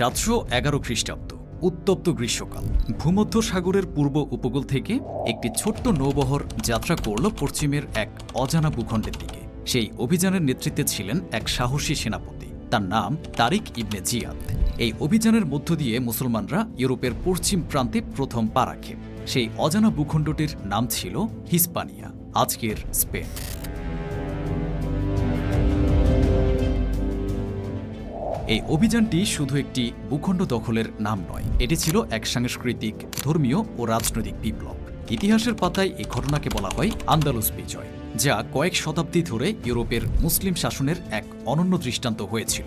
সাতশো এগারো খ্রিস্টাব্দ, উত্তপ্ত গ্রীষ্মকাল। ভূমধ্য সাগরের পূর্ব উপকূল থেকে একটি ছোট্ট নৌবহর যাত্রা করল পশ্চিমের এক অজানা ভূখণ্ডের দিকে। সেই অভিযানের নেতৃত্বে ছিলেন এক সাহসী সেনাপতি। তার নাম তারিক ইবনে জিয়াদ। এই অভিযানের মধ্য দিয়ে মুসলমানরা ইউরোপের পশ্চিম প্রান্তে প্রথম পা সেই অজানা ভূখণ্ডটির নাম ছিল হিসপানিয়া, আজকের স্পেন। এই অভিযানটি শুধু একটি ভূখণ্ড দখলের নাম নয়, এটি ছিল এক সাংস্কৃতিক, ধর্মীয় ও রাজনৈতিক বিপ্লব। ইতিহাসের পাতায় এই ঘটনাকে বলা হয় আন্দালুস বিজয়, যা কয়েক শতাব্দী ধরে ইউরোপের মুসলিম শাসনের এক অনন্য দৃষ্টান্ত হয়েছিল।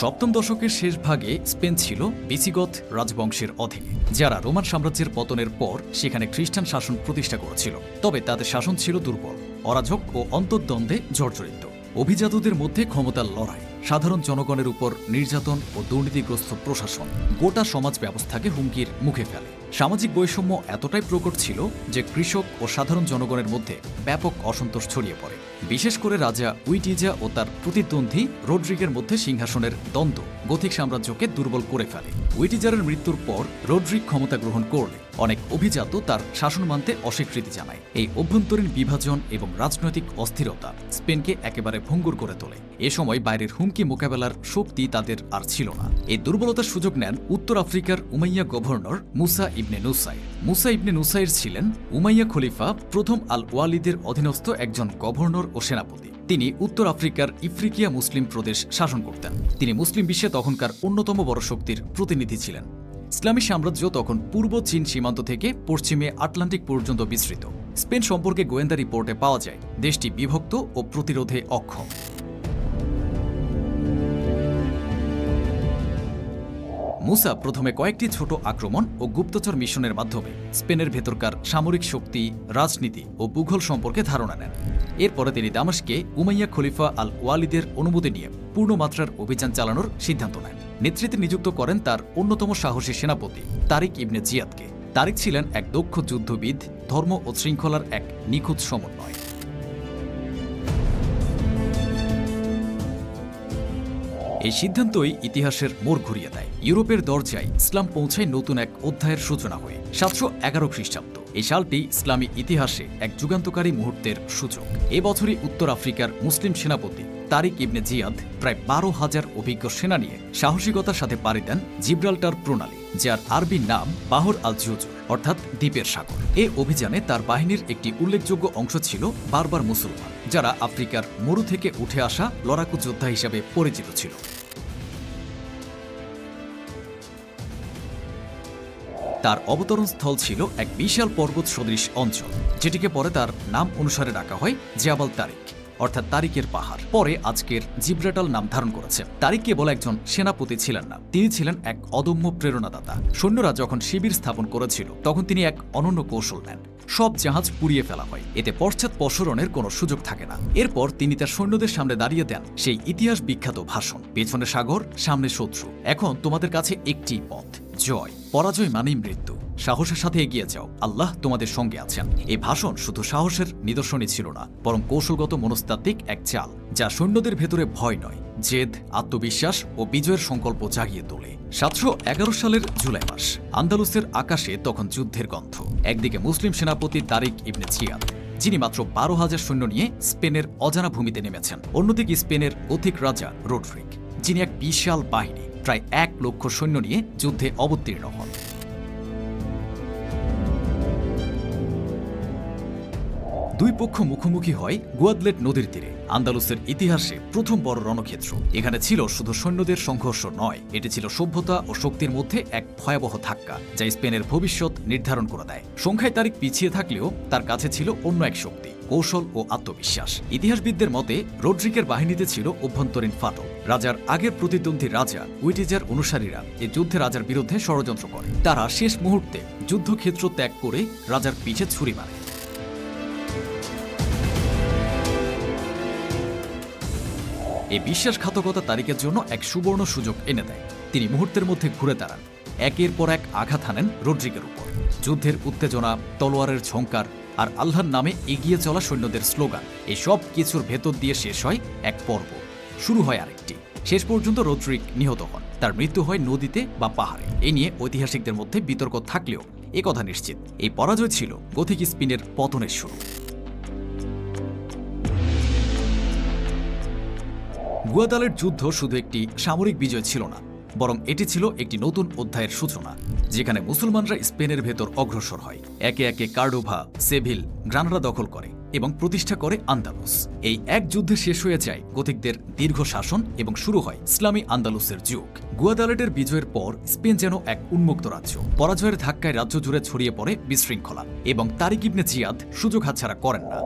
সপ্তম দশকের শেষ ভাগে স্পেন ছিল বিসিগত রাজবংশের অধীনে, যারা রোমান সাম্রাজ্যের পতনের পর সেখানে খ্রিস্টান শাসন প্রতিষ্ঠা করেছিল, তবে তাদের শাসন ছিল দুর্বল। অরাজক ও অন্তর্দ্বন্দ্বে জর্জরিত। অভিজাতদের মধ্যে ক্ষমতার লড়াই, সাধারণ জনগণের উপর নির্যাতন ও দুর্নীতিগ্রস্ত প্রশাসন গোটা সমাজ ব্যবস্থাকে হুমকির মুখে ফেলে। সামাজিক বৈষম্য এতটাই প্রকট ছিল যে কৃষক ও সাধারণ জনগণের মধ্যে ব্যাপক অসন্তোষ ছড়িয়ে পড়ে। বিশেষ করে রাজা উইটিজা ও তার প্রতিদ্বন্দ্বী রোড্রিগের মধ্যে সিংহাসনের দ্বন্দ্ব গথিক সাম্রাজ্যকে দুর্বল করে ফেলে। উইটিজারের মৃত্যুর পর রোড্রিক ক্ষমতা গ্রহণ করলে। অনেক অভিজাত তার শাসন মানতে অস্বীকৃতি জানায়। এই অভ্যন্তরীণ বিভাজন এবং রাজনৈতিক অস্থিরতা স্পেনকে একেবারে ভঙ্গুর করে তোলে। এ সময় বাইরের হুমকি মোকাবেলার শক্তি তাদের আর ছিল না। এই দুর্বলতার সুযোগ নেন উত্তর আফ্রিকার Umayyad governor Musa ibn Nusair Musa ibn Nusair ছিলেন উমাইয়া খলিফা, প্রথম আল ওয়ালিদের অধীনস্থ একজন গভর্নর ও সেনাপতি। তিনি উত্তর আফ্রিকার ইফ্রিকিয়া মুসলিম প্রদেশ শাসন করতেন। তিনি মুসলিম বিশ্বে তখনকার অন্যতম বড় শক্তির প্রতিনিধি ছিলেন। ইসলামী সাম্রাজ্য তখন পূর্ব চীন সীমান্ত থেকে পশ্চিমে আটলান্টিক পর্যন্ত বিস্তৃত। স্পেন সম্পর্কে গোয়েন্দা রিপোর্টে পাওয়া যায়, দেশটি বিভক্ত ও প্রতিরোধে অক্ষম। মুসা প্রথমে কয়েকটি ছোট আক্রমণ ও গুপ্তচর মিশনের মাধ্যমে স্পেনের ভেতরকার সামরিক শক্তি, রাজনীতি ও ভূগোল সম্পর্কে ধারণা নেন। এরপরে তিনি দামাসকে উমাইয়া খলিফা আল ওয়ালিদের অনুমতি নিয়ে পূর্ণমাত্রার অভিযান চালানোর সিদ্ধান্ত নেন। নেতৃত্বে নিযুক্ত করেন তার অন্যতম সাহসী সেনাপতি, তারিক ইবনে জিয়াদকে। তারিক ছিলেন এক দক্ষ যুদ্ধবিদ, ধর্ম ও শৃঙ্খলার এক নিখুঁত সমন্বয়। এই সিদ্ধান্তই ইতিহাসের মোড় ঘুরিয়ে দেয়। ইউরোপের দরজায় ইসলাম পৌঁছায় নতুন এক অধ্যায়ের সূচনা হয়ে, সাতশো এগারো খ্রিস্টাব্দ। এই সালটি ইসলামী ইতিহাসে এক যুগান্তকারী মুহূর্তের সূচক। এ বছরই উত্তর আফ্রিকার মুসলিম সেনাপতি তারিক ইবনে জিয়াদ প্রায় বারো হাজার অভিজ্ঞ সেনা নিয়ে সাহসিকতার সাথে পাড়ি দেন জিব্রাল্টার প্রণালী, যার আরবি নাম বাহর আল জুজুর অর্থাৎ দ্বীপের সাগর। এ অভিযানে তার বাহিনীর একটি উল্লেখযোগ্য অংশ ছিল বারবার মুসলমান, যারা আফ্রিকার মরু থেকে উঠে আসা লড়াকু যোদ্ধা হিসাবে পরিচিত ছিল। তার অবতরণ স্থল ছিল এক বিশাল পর্বত সদৃশ অঞ্চল, যেটিকে পরে তার নাম অনুসারে ডাকা হয় জিয়াবাল তারিক। অর্থাৎ তারিকের পাহাড়। পরে আজকের জিব্রাটাল নাম ধারণ করেছে। তারিক কেবল একজন সেনাপতি ছিলেন না, তিনি ছিলেন এক অদম্য প্রেরণাদাতা। সৈন্যরা যখন শিবির স্থাপন করেছিল, তখন তিনি এক অনন্য কৌশল নেন। সব জাহাজ পুড়িয়ে ফেলা হয়, এতে পশ্চাৎপসরণের কোনো সুযোগ থাকে না। এরপর তিনি তার সৈন্যদের সামনে দাঁড়িয়ে দেন সেই ইতিহাস বিখ্যাত ভাষণ, পেছনে সাগর, সামনে শত্রু। এখন তোমাদের কাছে একটি পথ, জয়, পরাজয় মানেই মৃত্যু। সাহসের সাথে এগিয়ে যাও। আল্লাহ তোমাদের সঙ্গে আছেন। এই ভাষণ শুধু সাহসের নিদর্শনই ছিল না, বরং কৌশলগত মনস্তাত্ত্বিক এক চাল, যা সৈন্যদের ভেতরে ভয় নয়, জেদ, আত্মবিশ্বাস ও বিজয়ের সংকল্প জাগিয়ে তোলে। সাতশো এগারো সালের জুলাই মাস, আন্দালুসের আকাশে তখন যুদ্ধের গন্ধ। একদিকে মুসলিম সেনাপতি তারিক ইবনে জিয়াদ, যিনি মাত্র বারো হাজার সৈন্য নিয়ে স্পেনের অজানা ভূমিতে নেমেছেন। অন্যদিকে স্পেনের অধিক রাজা রোড্রিক যিনি এক বিশাল বাহিনী, প্রায় এক লক্ষ সৈন্য নিয়ে যুদ্ধে অবতীর্ণ হন। দুই পক্ষ মুখোমুখি হয় গুয়াদলেট নদীর তীরে। আন্দালুসের ইতিহাসে প্রথম বড় রণক্ষেত্র। এখানে ছিল শুধু সৈন্যদের সংঘর্ষ নয়, এটি ছিল সভ্যতা ও শক্তির মধ্যে এক ভয়াবহ ধাক্কা, যা স্পেনের ভবিষ্যৎ নির্ধারণ করে দেয়। সংখ্যায় তারিখ পিছিয়ে থাকলেও তার কাছে ছিল অন্য এক শক্তি, কৌশল ও আত্মবিশ্বাস। ইতিহাসবিদদের মতে রোড্রিকের বাহিনীতে ছিল অভ্যন্তরীণ ফাটল। রাজার আগের প্রতিদ্বন্দ্বী রাজা, উইটিজার অনুসারীরা এই যুদ্ধে রাজার বিরুদ্ধে ষড়যন্ত্র করে। তারা শেষ মুহূর্তে যুদ্ধক্ষেত্র ত্যাগ করে রাজার পিছে ছুরি মারে। এই বিশ্বাসঘাতকতা তারিখের জন্য এক সুবর্ণ সুযোগ এনে দেয়। তিনি মুহূর্তের মধ্যে ঘুরে দাঁড়ান। একের পর এক আঘাত হানেন রোড্রিগের উপর। যুদ্ধের উত্তেজনা, তলোয়ারের ঝঙ্কার আর আল্লাহর নামে এগিয়ে চলা সৈন্যদের স্লোগান, এই সব কিছুর ভেতর দিয়ে শেষ হয় এক পর্ব। শুরু হয় আরেকটি। শেষ পর্যন্ত রোদ্রিক নিহত হন। তার মৃত্যু হয় নদীতে বা পাহাড়ে। এ নিয়ে ঐতিহাসিকদের মধ্যে বিতর্ক থাকলেও একথা নিশ্চিত। এই পরাজয় ছিল গথিক স্পিনের পতনের শুরু। গুয়াদালের যুদ্ধ শুধু একটি সামরিক বিজয় ছিল না, বরং এটি ছিল একটি নতুন অধ্যায়ের সূচনা, যেখানে মুসলমানরা স্পেনের ভেতর অগ্রসর হয়। একে একে কার্ডোভা, সেভিল, গ্রানাডা দখল করে এবং প্রতিষ্ঠা করে আন্দালুস। এই এক যুদ্ধে শেষ হয়ে যায় গতিকদের দীর্ঘ শাসন এবং শুরু হয় ইসলামী আন্দালুসের যুগ। গুয়াদালেটের বিজয়ের পর স্পেন যেন এক উন্মুক্ত রাজ্য। পরাজয়ের ধাক্কায় রাজ্য জুড়ে ছড়িয়ে পড়ে বিশৃঙ্খলা এবং তারিক ইবনে জিয়াদ সুযোগ হাতছাড়া করেন না।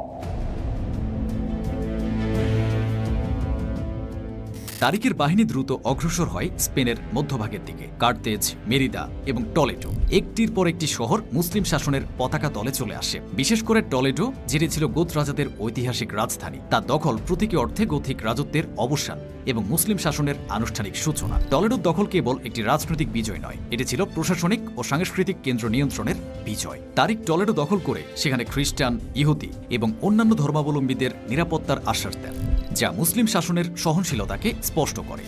তারিকের বাহিনী দ্রুত অগ্রসর হয় স্পেনের মধ্যভাগের দিকে। কার্তেজ, মেরিদা এবং টলেডো একটির পর একটি শহর মুসলিম শাসনের পতাকা তলে চলে আসে। বিশেষ করে টলেডো যেটি ছিল গোত রাজাদের ঐতিহাসিক রাজধানী, তার দখল প্রতীকী অর্থে গথিক রাজত্বের অবসান এবং মুসলিম শাসনের আনুষ্ঠানিক সূচনা। টলেডোর দখল কেবল একটি রাজনৈতিক বিজয় নয়, এটি ছিল প্রশাসনিক ও সাংস্কৃতিক কেন্দ্র নিয়ন্ত্রণের বিজয়। তারিক টলেডো দখল করে সেখানে খ্রিস্টান, ইহুদি এবং অন্যান্য ধর্মাবলম্বীদের নিরাপত্তার আশ্বাস দেন। যা মুসলিম শাসনের সহনশীলতাকে স্পষ্ট করে।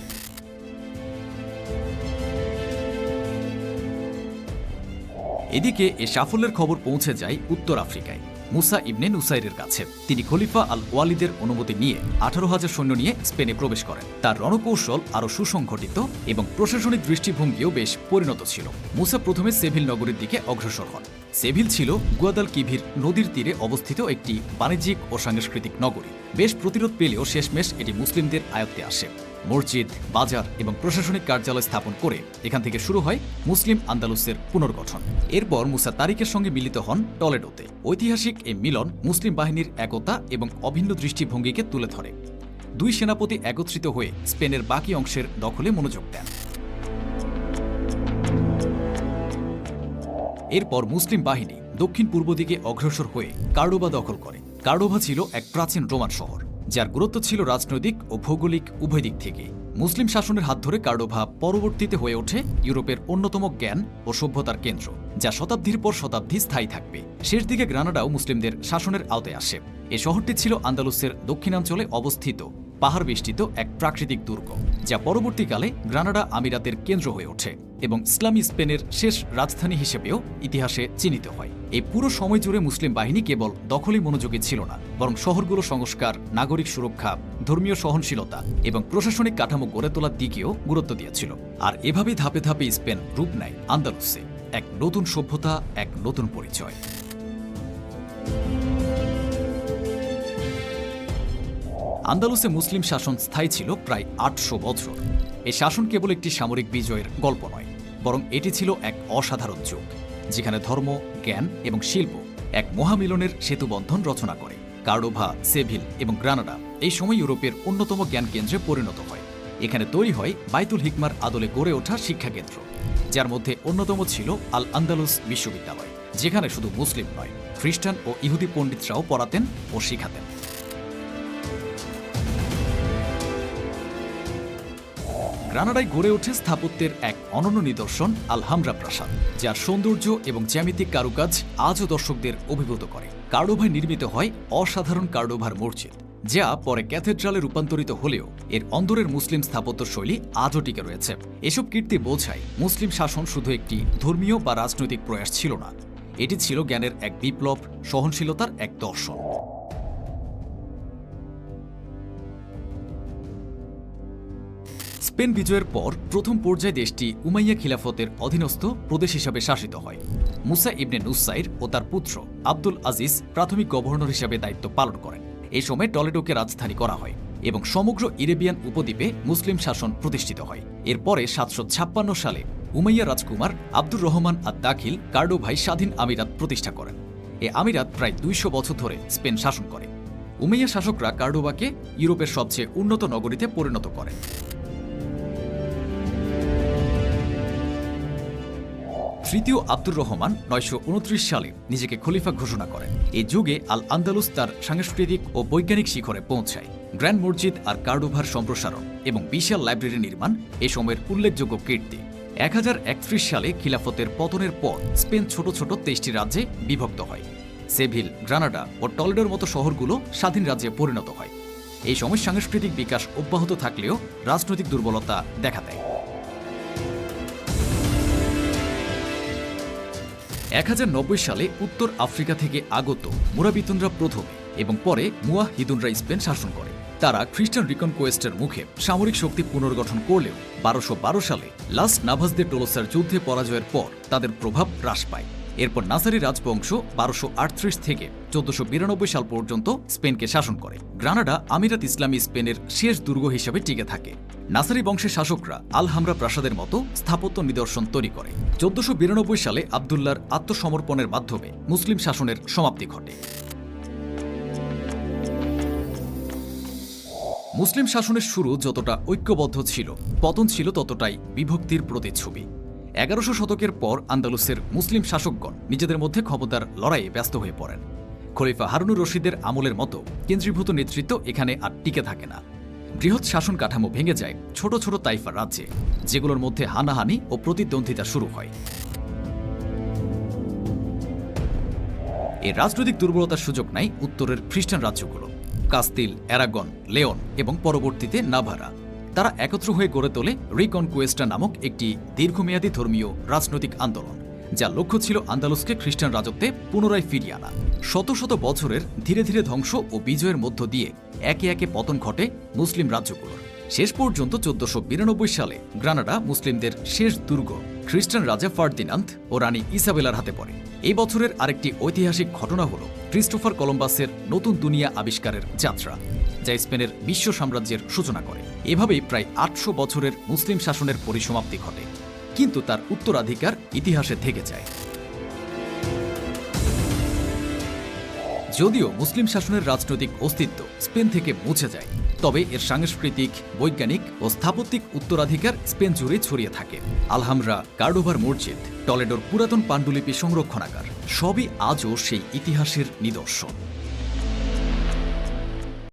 এদিকে এ সাফল্যের খবর পৌঁছে যায় উত্তর আফ্রিকায়। মুসা ইবনে নুসাইরের কাছে। তিনি খলিফা আল ওয়ালিদের অনুমতি নিয়ে আঠারো হাজার সৈন্য নিয়ে স্পেনে প্রবেশ করেন। তার রণকৌশল আরও সুসংগঠিত এবং প্রশাসনিক দৃষ্টিভঙ্গিও বেশ পরিণত ছিল। মুসা প্রথমে সেভিল নগরীর দিকে অগ্রসর হন। সেভিল ছিল গুয়াদাল কিভির নদীর তীরে অবস্থিত একটি বাণিজ্যিক ও সাংস্কৃতিক নগরী। বেশ প্রতিরোধ পেলেও শেষমেশ এটি মুসলিমদের আয়ত্তে আসে। মসজিদ, বাজার এবং প্রশাসনিক কার্যালয় স্থাপন করে এখান থেকে শুরু হয় মুসলিম আন্দালুসের পুনর্গঠন। এরপর মুসা তারিকের সঙ্গে মিলিত হন টলেডোতে। ঐতিহাসিক এই মিলন মুসলিম বাহিনীর একতা এবং অভিন্ন দৃষ্টিভঙ্গিকে তুলে ধরে। দুই সেনাপতি একত্রিত হয়ে স্পেনের বাকি অংশের দখলে মনোযোগ দেন। এরপর মুসলিম বাহিনী দক্ষিণ পূর্ব দিকে অগ্রসর হয়ে কার্ডোবা দখল করে। কার্ডোভা ছিল এক প্রাচীন রোমান শহর, যার গুরুত্ব ছিল রাজনৈতিক ও ভৌগোলিক উভয় দিক থেকে। মুসলিম শাসনের হাত ধরে কার্ডোভা পরবর্তীতে হয়ে ওঠে ইউরোপের অন্যতম জ্ঞান ও সভ্যতার কেন্দ্র, যা শতাব্দীর পর শতাব্দী স্থায়ী থাকবে। শেষ দিকে গ্রানাডাও মুসলিমদের শাসনের আওতায় আসে। এ শহরটি ছিল আন্দালুসের দক্ষিণাঞ্চলে অবস্থিত। পাহাড় বেষ্টিত এক প্রাকৃতিক দুর্গ, যা পরবর্তীকালে গ্রানাডা আমিরাতের কেন্দ্র হয়ে ওঠে এবং ইসলামী স্পেনের শেষ রাজধানী হিসেবেও ইতিহাসে চিহ্নিত হয়। এই পুরো সময় জুড়ে মুসলিম বাহিনী কেবল দখলই মনোযোগী ছিল না, বরং শহরগুলো সংস্কার, নাগরিক সুরক্ষা, ধর্মীয় সহনশীলতা এবং প্রশাসনিক কাঠামো গড়ে তোলার দিকেও গুরুত্ব দিয়েছিল। আর এভাবেই ধাপে ধাপে স্পেন রূপ নেয় আন্দালুসে, এক নতুন সভ্যতা, এক নতুন পরিচয়। আন্দালুসে মুসলিম শাসন স্থায়ী ছিল প্রায় আটশো বছর। এই শাসন কেবল একটি সামরিক বিজয়ের গল্প নয়, বরং এটি ছিল এক অসাধারণ যুগ, যেখানে ধর্ম, জ্ঞান এবং শিল্প এক মহামিলনের সেতুবন্ধন রচনা করে। কার্ডোভা, সেভিল এবং গ্রানাডা এই সময় ইউরোপের অন্যতম জ্ঞান কেন্দ্রে পরিণত হয়। এখানে তৈরি হয় বাইতুল হিকমার আদলে গড়ে ওঠা শিক্ষাকেন্দ্র, যার মধ্যে অন্যতম ছিল আল আন্দালুস বিশ্ববিদ্যালয়, যেখানে শুধু মুসলিম নয়, খ্রিস্টান ও ইহুদি পণ্ডিতরাও পড়াতেন ও শিখাতেন। গ্রানাডায় গড়ে ওঠে স্থাপত্যের এক অনন্য নিদর্শন, আলহামরা প্রাসাদ, যার সৌন্দর্য এবং জ্যামিতিক কারুকাজ আজও দর্শকদের অভিভূত করে। কার্ডোভায় নির্মিত হয় অসাধারণ কার্ডোভার মসজিদ, যা পরে ক্যাথেড্রালে রূপান্তরিত হলেও এর অন্দরের মুসলিম স্থাপত্য শৈলী আজও টিকে রয়েছে। এসব কীর্তি বোঝায় মুসলিম শাসন শুধু একটি ধর্মীয় বা রাজনৈতিক প্রয়াস ছিল না, এটি ছিল জ্ঞানের এক বিপ্লব, সহনশীলতার এক দর্শন। স্পেন বিজয়ের পর প্রথম পর্যায়ে দেশটি উমাইয়া খিলাফতের অধীনস্থ প্রদেশ হিসাবে শাসিত হয়। মুসা ইবনে নুসাইর ও তার পুত্র আব্দুল আজিজ প্রাথমিক গভর্নর হিসাবে দায়িত্ব পালন করেন। এই সময় টলেডোকে রাজধানী করা হয় এবং সমগ্র ইরেবিয়ান উপদ্বীপে মুসলিম শাসন প্রতিষ্ঠিত হয়। এরপরে সাতশো ছাপ্পান্ন সালে উমাইয়া রাজকুমার আব্দুর রহমান আর দাখিল কার্ডোভাই স্বাধীন আমিরাত প্রতিষ্ঠা করেন। এ আমিরাত প্রায় দুইশো বছর ধরে স্পেন শাসন করে। উমাইয়া শাসকরা কার্ডোভাকে ইউরোপের সবচেয়ে উন্নত নগরীতে পরিণত করেন। তৃতীয় আব্দুর রহমান নয়শো উনত্রিশ সালে নিজেকে খলিফা ঘোষণা করেন। এই যুগে আল আন্দালুস তার সাংস্কৃতিক ও বৈজ্ঞানিক শিখরে পৌঁছায়। গ্র্যান্ড মসজিদ আর কার্ডোভার সম্প্রসারণ এবং বিশাল লাইব্রেরি নির্মাণ এ সময়ের উল্লেখযোগ্য কীর্তি। এক হাজার একত্রিশ সালে খিলাফতের পতনের পর স্পেন ছোট ছোট তেইশটি রাজ্যে বিভক্ত হয়। সেভিল, গ্রানাডা ও টলেডোর মতো শহরগুলো স্বাধীন রাজ্যে পরিণত হয়। এই সময় সাংস্কৃতিক বিকাশ অব্যাহত থাকলেও রাজনৈতিক দুর্বলতা দেখা দেয়। এক হাজার নব্বই সালে উত্তর আফ্রিকা থেকে আগত মুরাবিতুনরা প্রথমে এবং পরে মুয়াহিদুনরা স্পেন শাসন করে। তারা খ্রিস্টান রিকন রিকনকোয়েস্টের মুখে সামরিক শক্তি পুনর্গঠন করলেও বারোশো সালে লাস্ট নাভাসদের টোলোসার যুদ্ধে পরাজয়ের পর তাদের প্রভাব হ্রাস পায়। এরপর নাসারি রাজবংশ বারোশো থেকে চোদ্দশো সাল পর্যন্ত স্পেনকে শাসন করে। গ্রানাডা আমিরাত ইসলামী স্পেনের শেষ দুর্গ হিসেবে টিকে থাকে। নাসারি বংশের শাসকরা আলহামরা প্রাসাদের মতো স্থাপত্য নিদর্শন তৈরি করে। চোদ্দশো সালে আবদুল্লার আত্মসমর্পণের মাধ্যমে মুসলিম শাসনের সমাপ্তি ঘটে। মুসলিম শাসনের শুরু যতটা ঐক্যবদ্ধ ছিল, পতন ছিল ততটাই বিভক্তির প্রতিচ্ছবি। এগারোশো শতকের পর আন্দালুসের মুসলিম শাসকগণ নিজেদের মধ্যে ক্ষমতার লড়াইয়ে ব্যস্ত হয়ে পড়েন। খলিফা হারুনুর রশিদের আমলের মতো কেন্দ্রীভূত নেতৃত্ব এখানে আর টিকে থাকে না। বৃহৎ শাসন কাঠামো ভেঙে যায় ছোট ছোট তাইফা রাজ্যে, যেগুলোর মধ্যে হানাহানি ও প্রতিদ্বন্দ্বিতা শুরু হয়। এই রাজনৈতিক দুর্বলতার সুযোগ নেয় উত্তরের খ্রিস্টান রাজ্যগুলো। কাস্তিল, অ্যারাগন, লেওন এবং পরবর্তীতে নাভারা। তারা একত্র হয়ে গড়ে তোলে রিকনকুয়েস্টা নামক একটি দীর্ঘমেয়াদী ধর্মীয় রাজনৈতিক আন্দোলন, যার লক্ষ্য ছিল আন্দালুসকে খ্রিস্টান রাজত্বে পুনরায় ফিরিয়ে আনা। শত শত বছরের ধীরে ধীরে ধ্বংস ও বিজয়ের মধ্য দিয়ে একে একে পতন ঘটে মুসলিম রাজ্যগুলোর। শেষ পর্যন্ত চোদ্দশো বিরানব্বই সালে গ্রানাডা মুসলিমদের শেষ দুর্গ, খ্রিস্টান রাজা ফার্দিনান্দ ও রানী ইসাবেলার হাতে পড়ে। এই বছরের আরেকটি ঐতিহাসিক ঘটনা হল ক্রিস্টোফার কলম্বাসের নতুন দুনিয়া আবিষ্কারের যাত্রা। যা স্পেনের বিশ্ব সাম্রাজ্যের সূচনা করে। এভাবেই প্রায় আটশো বছরের মুসলিম শাসনের পরিসমাপ্তি ঘটে। কিন্তু তার উত্তরাধিকার ইতিহাসে থেকে যায়। যদিও মুসলিম শাসনের রাজনৈতিক অস্তিত্ব স্পেন থেকে মুছে যায়, তবে এর সাংস্কৃতিক, বৈজ্ঞানিক ও স্থাপত্যিক উত্তরাধিকার স্পেন জুড়ে ছড়িয়ে থাকে। আলহামরা, কার্ডোভার মসজিদ, টলেডোর পুরাতন পাণ্ডুলিপি সংরক্ষণাগার, সবই আজও সেই ইতিহাসের নিদর্শন।